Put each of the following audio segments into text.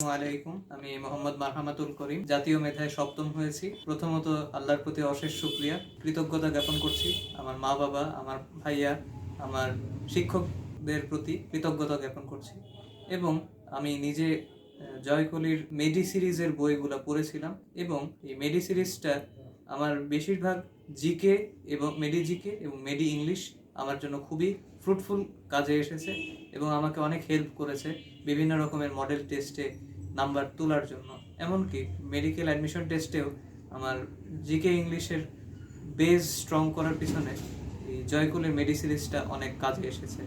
আলাইকুম। আমি মোহাম্মদ মারহামাতুল করিম, জাতীয় মেধায় সপ্তম হয়েছি। প্রথমত আল্লাহর প্রতি অশেষ শুক্রিয়া। কৃতজ্ঞতা জ্ঞাপন করছি আমার মা বাবা, আমার ভাইয়া, আমার শিক্ষকদের প্রতি কৃতজ্ঞতা জ্ঞাপন করছি। এবং আমি নিজে জয়কলির মেডি সিরিজের বইগুলো পড়েছিলাম এবং এই মেডি সিরিজটা আমার বেশিরভাগ জিকে এবং মেডি জিকে এবং মেডি ইংলিশ আমার জন্য খুবই ফ্রুটফুল কাজে এসেছে এবং আমাকে অনেক হেল্প করেছে। বিভিন্ন রকমের মডেল টেস্টে নাম্বার তোলার জন্য। এমনকি মেডিকেল অ্যাডমিশন টেস্টেও আমার জিকে ইংলিশের বেস স্ট্রং করার পিছনে এই জয়কুলের মেডি সিরিজটা অনেক কাজে এসেছে।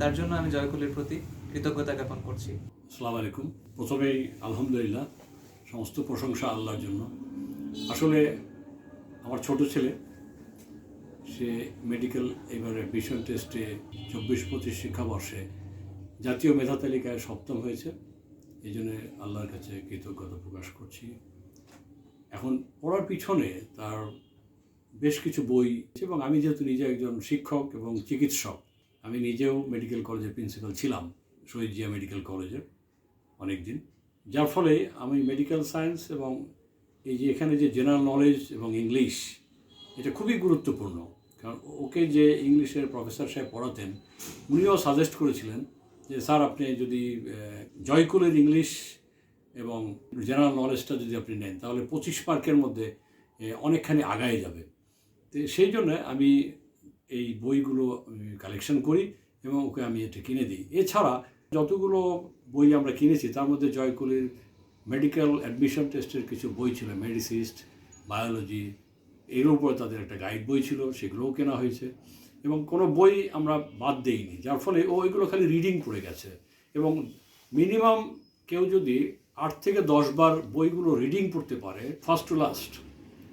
তার জন্য আমি জয়কুলের প্রতি কৃতজ্ঞতা জ্ঞাপন করছি। আসসালামু আলাইকুম। প্রথমেই আলহামদুলিল্লাহ, সমস্ত প্রশংসা আল্লাহর জন্য। আসলে আমার ছোট ছেলে, সে মেডিকেল এবার অ্যাডমিশন টেস্টে চব্বিশ পঁচিশ শিক্ষাবর্ষে জাতীয় মেধা তালিকায় সপ্তম হয়েছে। এই জন্য আল্লাহর কাছে কৃতজ্ঞতা প্রকাশ করছি। এখন পড়ার পিছনে তার বেশ কিছু বই এবং আমি যেহেতু নিজে একজন শিক্ষক এবং চিকিৎসক, আমি নিজেও মেডিকেল কলেজের প্রিন্সিপাল ছিলাম, শহীদ জিয়া মেডিকেল কলেজের অনেক দিন যার ফলে আমি মেডিকেল সায়েন্স এবং এই যে এখানে যে জেনারেল নলেজ এবং ইংলিশ, এটা খুবই গুরুত্বপূর্ণ। কারণ ওকে যে ইংলিশের প্রফেসর সাহেব পড়াতেন, উনিও সাজেস্ট করেছিলেন যে স্যার, আপনি যদি জয়কুলের ইংলিশ এবং জেনারেল নলেজটা যদি আপনি নেন, তাহলে পঁচিশ মার্কের মধ্যে অনেকখানি আগায় যাবে। তো সেই জন্য আমি এই বইগুলো কালেকশন করি এবং ওকে আমি এটা কিনে দিই। এছাড়া যতগুলো বই আমরা কিনেছি, তার মধ্যে জয়কুলির মেডিকেল অ্যাডমিশন টেস্টের কিছু বই ছিল মেডিসিস্ট বায়োলজি এর উপরে তাদের একটা গাইড বই ছিল, সেগুলোও কেনা হয়েছে। এবং কোনো বই আমরা বাদ দেইনি। যার ফলে ও এগুলো খালি রিডিং করে গেছে। এবং মিনিমাম কেউ যদি আট থেকে দশ বার বইগুলো রিডিং পড়তে পারে first to last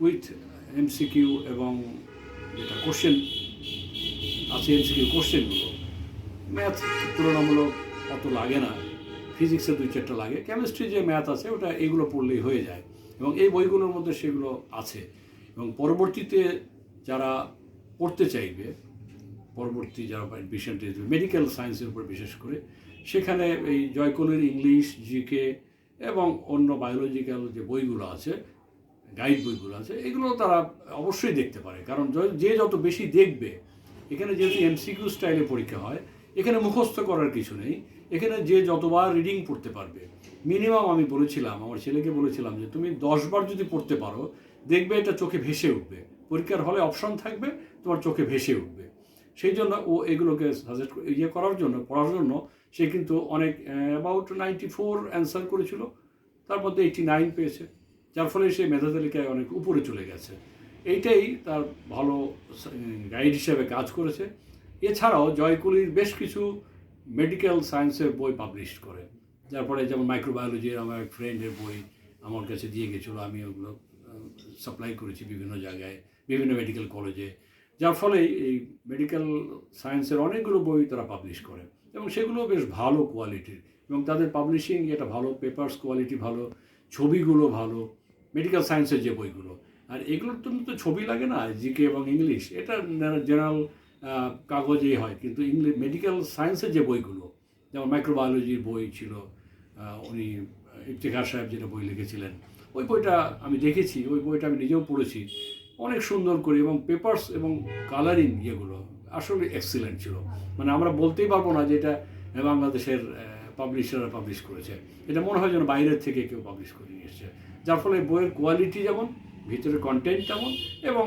with MCQ এবং যেটা কোশ্চেন আছে এমসিকিউ কোশ্চেনগুলো ম্যাথ তুলনামূলক অত লাগে না। ফিজিক্সের দুই চারটা লাগে। কেমিস্ট্রি যে ম্যাথ আছে, ওটা এগুলো পড়লেই হয়ে যায়। এবং এই বইগুলোর মধ্যে সেগুলো আছে। এবং পরবর্তীতে যারা পড়তে চাইবে পরবর্তী যারা অ্যাডমিশন মেডিকেল সায়েন্সের উপর বিশেষ করে, সেখানে এই জয়কলের ইংলিশ জিকে এবং অন্য বায়োলজিক্যাল যে বইগুলো আছে গাইড বইগুলো আছে, এগুলো তারা অবশ্যই দেখতে পারে। কারণ যে যত বেশি দেখবে, এখানে যেহেতু এমসিকিউ স্টাইলে পরীক্ষা হয়, এখানে মুখস্থ করার কিছু নেই, এখানে যে যতবার রিডিং পড়তে পারবে। মিনিমাম আমি বলেছিলাম, আমার ছেলেকে বলেছিলাম যে, তুমি দশবার যদি পড়তে পারো, দেখবে এটা চোখে ভেসে উঠবে। পরীক্ষার হলে অপশন থাকবে, তোমার চোখে ভেসে উঠবে। সেই জন্য ও এগুলোকে সাজেস্ট ইয়ে করার জন্য, পড়ার জন্য, সে কিন্তু অনেক অ্যাবাউট নাইনটি ফোর অ্যান্সার করেছিল। তার মধ্যে এইটি নাইন পেয়েছে। যার ফলে সে মেধা তালিকায় অনেক উপরে চলে গেছে। এইটাই তার ভালো গাইড হিসেবে কাজ করেছে। এছাড়াও জয়কুলির বেশ কিছু মেডিকেল সায়েন্সের বই পাবলিশ করে। যার ফলে যেমন মাইক্রোবায়োলজির আমার এক ফ্রেন্ডের বই আমার কাছে দিয়ে গেছিল। আমি ওগুলো সাপ্লাই করেছি বিভিন্ন জায়গায়, বিভিন্ন মেডিকেল কলেজে যার ফলে এই মেডিকেল সায়েন্সের অনেকগুলো বই তারা পাবলিশ করে। এবং সেগুলো বেশ ভালো কোয়ালিটির এবং তাদের পাবলিশিং এটা ভালো পেপার্স কোয়ালিটি ভালো, ছবিগুলো ভালো মেডিকেল সায়েন্সের যে বইগুলো। আর এগুলোর জন্য তো ছবি লাগে না জিকে এবং ইংলিশ এটা জেনারেল কাগজেই হয়, কিন্তু ইংলিশ মেডিকেল সায়েন্সের যে বইগুলো, যেমন মাইক্রোবায়োলজির বই ছিল উনি ইফতেখার সাহেব যেটা বই লিখেছিলেন, ওই বইটা আমি দেখেছি, ওই বইটা আমি নিজেও পড়েছি। অনেক সুন্দর করে এবং পেপার্স এবং কালারিং ইয়েগুলো আসলে এক্সিলেন্ট ছিল। মানে আমরা বলতেই পারব না যে এটা বাংলাদেশের পাবলিশাররা পাবলিশ করেছে। এটা মনে হয় যেন বাইরের থেকে কেউ পাবলিশ করে নিয়ে এসছে। যার ফলে বইয়ের কোয়ালিটি যেমন ভিতরে কন্টেন্ট তেমন এবং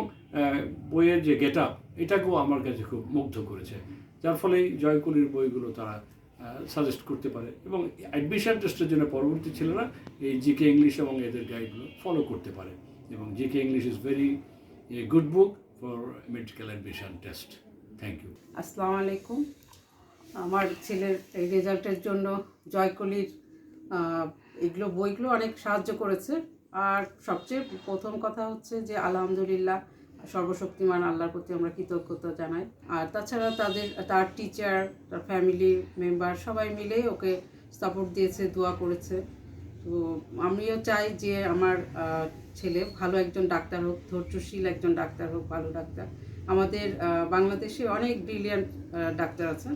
বইয়ের যে গেট আপ এটাকেও আমার কাছে খুব মুগ্ধ করেছে। যার ফলে জয়কুলির বইগুলো তারা সাজেস্ট করতে পারে এবং অ্যাডমিশন টেস্টের জন্য পরবর্তী ছেলেরা এই জিকে ইংলিশ এবং এদের গাইডগুলো ফলো করতে পারে। এবং GK English is very good book for medical admission test thank you আসসালামু আলাইকুম। আমার ছেলের এই রেজাল্টের জন্য জয়কলির এগুলো বইগুলো অনেক সাহায্য করেছে। আর সবচেয়ে প্রথম কথা হচ্ছে যে, আলহামদুলিল্লাহ, সর্বশক্তিমান আল্লাহর প্রতি আমরা কৃতজ্ঞতা জানাই। আর তাছাড়া তাদের, তার টিচার তার ফ্যামিলি মেম্বার সবাই মিলে ওকে সাপোর্ট দিয়েছে, দোয়া করেছে। তো আমিও চাই যে আমার ছেলে ভালো একজন ডাক্তার হোক, ধৈর্যশীল একজন ডাক্তার হোক, ভালো ডাক্তার। আমাদের বাংলাদেশে অনেক ব্রিলিয়ান্ট ডাক্তার আছেন।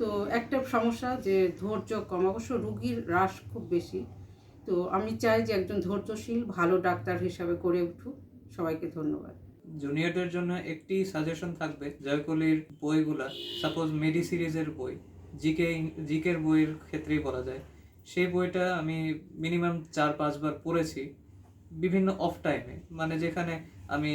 তো একটা সমস্যা যে ধৈর্য কম, অবশ্য রুগীর হ্রাস খুব বেশি। তো আমি চাই যে একজন ধৈর্যশীল, ভালো ডাক্তার হিসাবে গড়ে উঠুক। সবাইকে ধন্যবাদ। জুনিয়রদের জন্য একটি সাজেশন থাকবে, জয়কলির বইগুলা সাপোজ মেডি সিরিজের বই জিকে জিকের বইয়ের ক্ষেত্রেই বলা যায়। সেই বইটা আমি মিনিমাম চার, পাঁচবার পড়েছি, বিভিন্ন অফ টাইমে মানে যেখানে আমি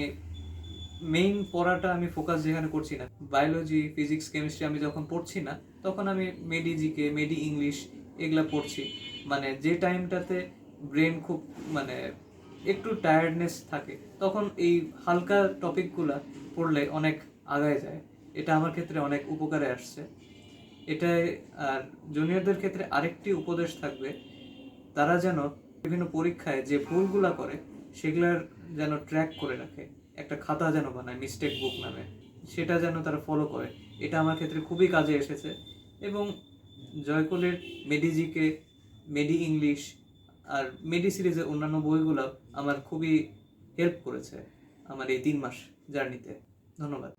মেইন পড়াটা আমি ফোকাস যেখানে করছি না। বায়োলজি ফিজিক্স কেমিস্ট্রি আমি যখন পড়ছি না, তখন আমি মেডি জিকে মেডি ইংলিশ এগুলা পড়ছি। মানে যে টাইমটাতে ব্রেন খুব মানে একটু টায়ার্ডনেস থাকে, তখন এই হালকা টপিকগুলা পড়লে অনেক আগায় যায়। এটা আমার ক্ষেত্রে অনেক উপকারে আসছে। এটাই, আর জুনিয়রদের ক্ষেত্রে আরেকটি উপদেশ থাকবে, তারা যেন বিভিন্ন পরীক্ষায় যে ভুলগুলা করে, সেগুলার যেন ট্র্যাক করে রাখে। একটা খাতা যেন বানায় মিস্টেক বুক নামে, সেটা যেন তারা ফলো করে। এটা আমার ক্ষেত্রে খুবই কাজে এসেছে। এবং জয়কলের মেডিজিকে মেডি ইংলিশ আর মেডি সিরিজের অন্যান্য বইগুলো আমার খুবই হেল্প করেছে আমার এই তিন মাস জার্নিতে ধন্যবাদ।